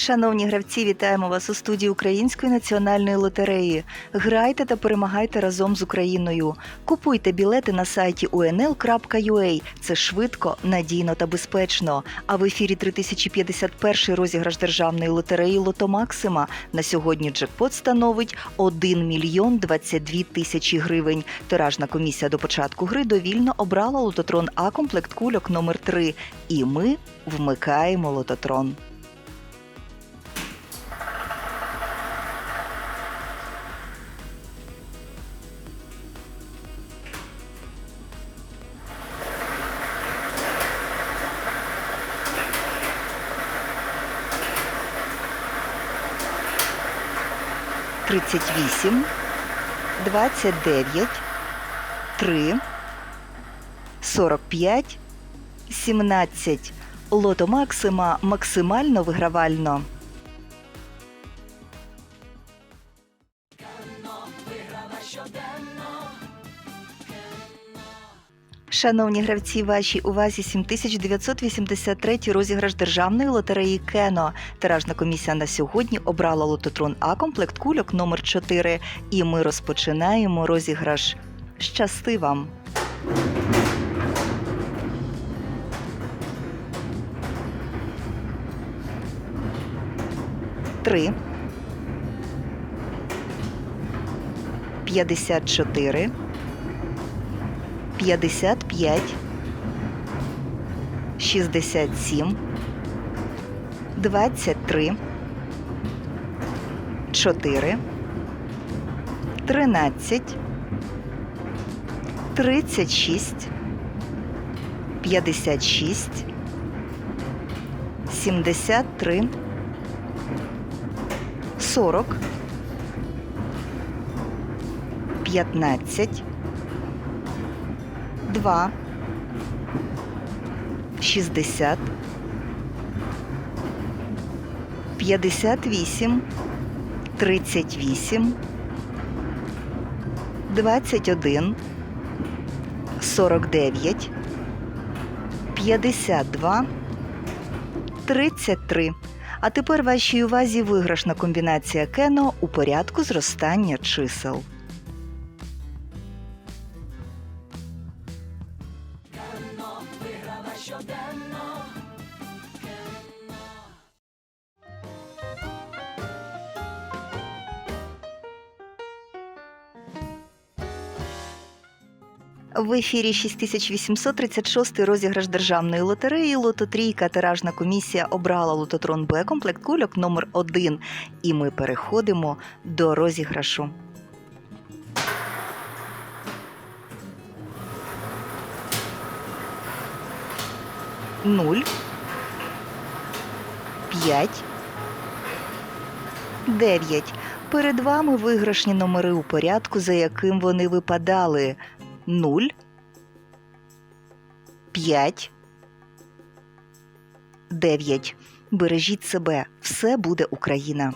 Шановні гравці, вітаємо вас у студії Української національної лотереї. Грайте та перемагайте разом з Україною. Купуйте білети на сайті unl.ua. Це швидко, надійно та безпечно. А в ефірі 3051 розіграш державної лотереї Лото Максима. На сьогодні джекпот становить 1 мільйон 22 тисячі гривень. Тиражна комісія до початку гри довільно обрала лототрон А комплект кульок номер 3 І ми вмикаємо лототрон. Тридцять вісім, двадцять дев'ять, три, сорок п'ять, сімнадцять. Лото Максима максимально вигравально. Шановні гравці, вашій увазі 7983 розіграш державної лотереї Кено. Тиражна комісія на сьогодні обрала лототрон А комплект кульок номер 4 І ми розпочинаємо розіграш. Щасти вам! Три. П'ятдесят чотири. 55, 67, 23, 4, 13, 36, 56, 73, 40, 15, 2, 60, 58, 38, 21, 49, 52, 33. А тепер вашій увазі виграшна комбінація кено у порядку зростання чисел. В ефірі 6836 розіграш державної лотереї Лото Трійка. Тиражна комісія обрала лототрон Б комплект кульок номер 1 І ми переходимо до розіграшу. Нуль. П'ять. Дев'ять. Перед вами виграшні номери у порядку, за яким вони випадали. 0, 5, 9. Бережіть себе. Все буде Україна.